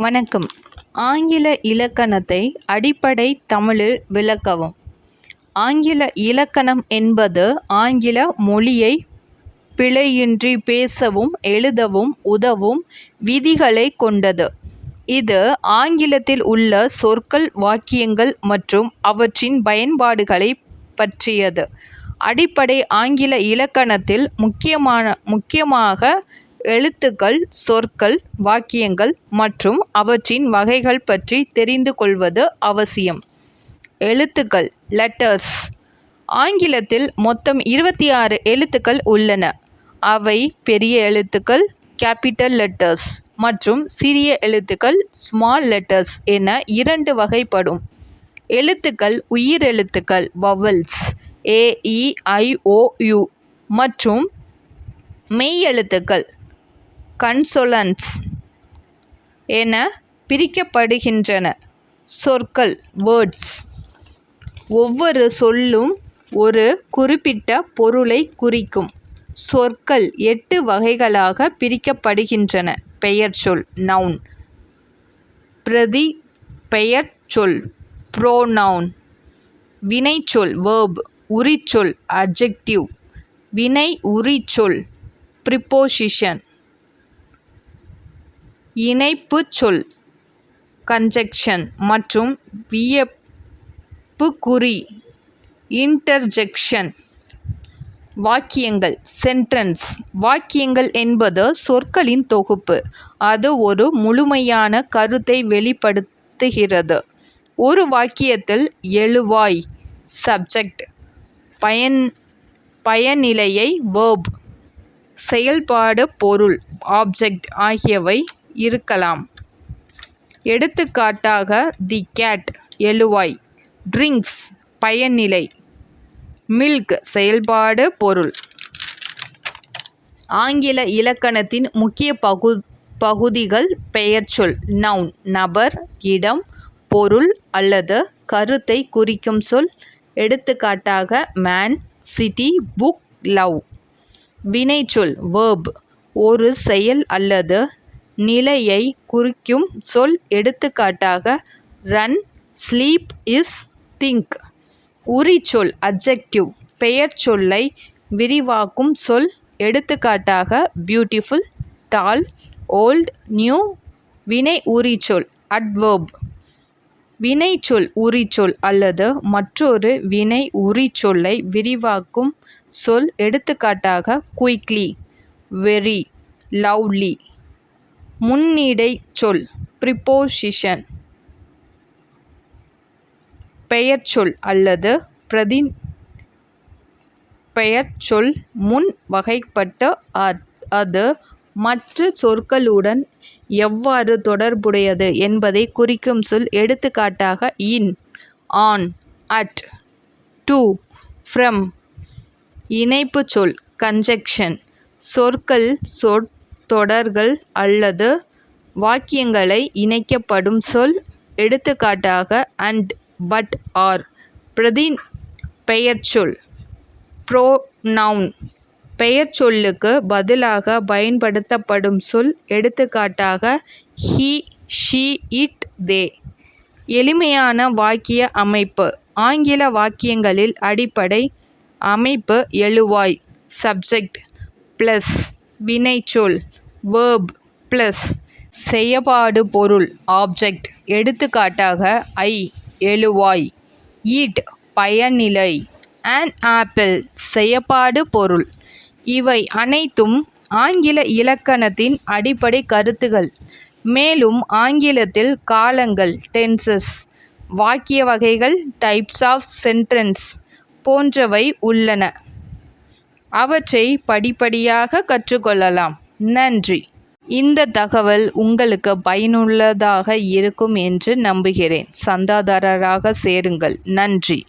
வணக்கம் ஆங்கில இலக்கணத்தை அடிப்படை தமிழில் விளக்கவும் ஆங்கில இலக்கணம் என்பது ஆங்கில மொழியை பிழையின்றி பேசவும் எழுதவும் உதவும் விதிகளைக் கொண்டது. இது ஆங்கிலத்தில் உள்ள சொற்கள் வாக்கியங்கள் மற்றும் அவற்றின் பயன்பாடுகளைப் பற்றியது. அடிப்படை ஆங்கில இலக்கணத்தில் முக்கியமான முக்கியமாக எழுத்துக்கள் சொற்கள் வாக்கியங்கள் மற்றும் அவற்றின் வகைகள் பற்றி தெரிந்து கொள்வது அவசியம். எழுத்துக்கள் லெட்டர்ஸ் ஆங்கிலத்தில் மொத்தம் இருபத்தி ஆறு எழுத்துக்கள் உள்ளன. அவை பெரிய எழுத்துக்கள் கேப்பிட்டல் லெட்டர்ஸ் மற்றும் சிறிய எழுத்துக்கள் ஸ்மால் லெட்டர்ஸ் என இரண்டு வகைப்படும். எழுத்துக்கள் உயிரெழுத்துக்கள் வவல்ஸ் ஏஇஐஓயு மற்றும் மெய் எழுத்துக்கள் கன்சொலன்ஸ் என பிரிக்கப்படுகின்றன. சொற்கள் வேர்ட்ஸ் ஒவ்வொரு சொல்லும் ஒரு குறிப்பிட்ட பொருளைக் குறிக்கும். சொற்கள் எட்டு வகைகளாக பிரிக்கப்படுகின்றன. பெயர்ச்சொல் நவுன் பிரதிபெயர்ச்சொல் புரோநவுன் வினைச்சொல் வேர்ப் உரிச்சொல் அட்ஜெக்டிவ் வினை உரிச்சொல் இணைப்புச் சொல் கன்ஜங்க்ஷன் மற்றும் வியப்புக்குறி இன்டர்ஜெக்ஷன். வாக்கியங்கள் சென்டென்ஸ் வாக்கியங்கள் என்பது சொற்களின் தொகுப்பு. அது ஒரு முழுமையான கருத்தை வெளிப்படுத்துகிறது. ஒரு வாக்கியத்தில் எழுவாய் சப்ஜெக்ட் பயன் பயனிலையை வேர்ப் செயல்பாடு பொருள் ஆப்ஜெக்ட் ஆகியவை இருக்கலாம். எடுத்துக்காட்டாக தி கேட் எழுவாய் ட்ரிங்க்ஸ் பயனிலை மில்க் செயல்பாடு பொருள். ஆங்கில இலக்கணத்தின் முக்கிய பகு பகுதிகள் பெயர்ச்சொல் நவுன் நபர் இடம் பொருள் அல்லது கருத்தை குறிக்கும் சொல். எடுத்துக்காட்டாக மேன் சிட்டி புக் லவ். வினைச்சொல் வேர்ப் ஒரு செயல் அல்லது நிலையை குறிக்கும் சொல். எடுத்துக்காட்டாக ரன் ஸ்லீப் இஸ் திங்க். உரிச்சொல் பெயர் சொல்லை விரிவாக்கும் சொல். எடுத்துக்காட்டாக பியூட்டிஃபுல் டால் ஓல்ட் நியூ. வினை உரிச்சொல் அட்வெர்ப் வினைச்சொல் உரிச்சொல் அல்லது மற்றொரு வினை உரிச்சொல்லை விரிவாக்கும் சொல். எடுத்துக்காட்டாக குயிக்லி வெரி லவ்லி. முன்னிடைச்சொல் ப்ரிபோசிஷன் பெயர்ச்சொல் அல்லது பிரதி பெயர்ச்சொல் முன் வகைப்பட்ட அது மற்ற சொற்களுடன் எவ்வாறு தொடர்புடையது என்பதைக் குறிக்கும் சொல். எடுத்துக்காட்டாக in on at to from. இணைப்புச்சொல் conjunction சொற்கள் சொற் தொடர்கள் அல்லது வாக்கியங்களை இணைக்கப்படும் சொல். எடுத்துக்காட்டாக அண்ட் பட் ஆர். ப்ரதி பெயர்ச்சொல் ப்ரோ நவுன் பெயர்ச்சொல்லுக்கு பதிலாக பயன்படுத்தப்படும் சொல். எடுத்துக்காட்டாக ஹி ஷி இட் தே. எளிமையான வாக்கிய அமைப்பு ஆங்கில வாக்கியங்களில் அடிப்படை அமைப்பு எழுவாய் சப்ஜெக்ட் ப்ளஸ் வினைச்சொல் வேர்ப் ப்ளஸ் செயபாடு பொருள் ஆப்ஜெக்ட். எடுத்துக்காட்டாக ஐ எழுவாய் ஈட் பயனிலை அன் ஆப்பிள் செயல்பாடு பொருள். இவை அனைத்தும் ஆங்கில இலக்கணத்தின் அடிப்படை கருத்துகள். மேலும் ஆங்கிலத்தில் காலங்கள் டென்சஸ் வாக்கிய வகைகள் டைப்ஸ் ஆஃப் சென்டென்ஸ் போன்றவை உள்ளன. அவற்றை படிப்படியாக கற்றுக்கொள்ளலாம். நன்றி. இந்த தகவல் உங்களுக்கு பயனுள்ளதாக இருக்கும் என்று நம்புகிறேன். சந்தாதாரராக சேருங்கள். நன்றி.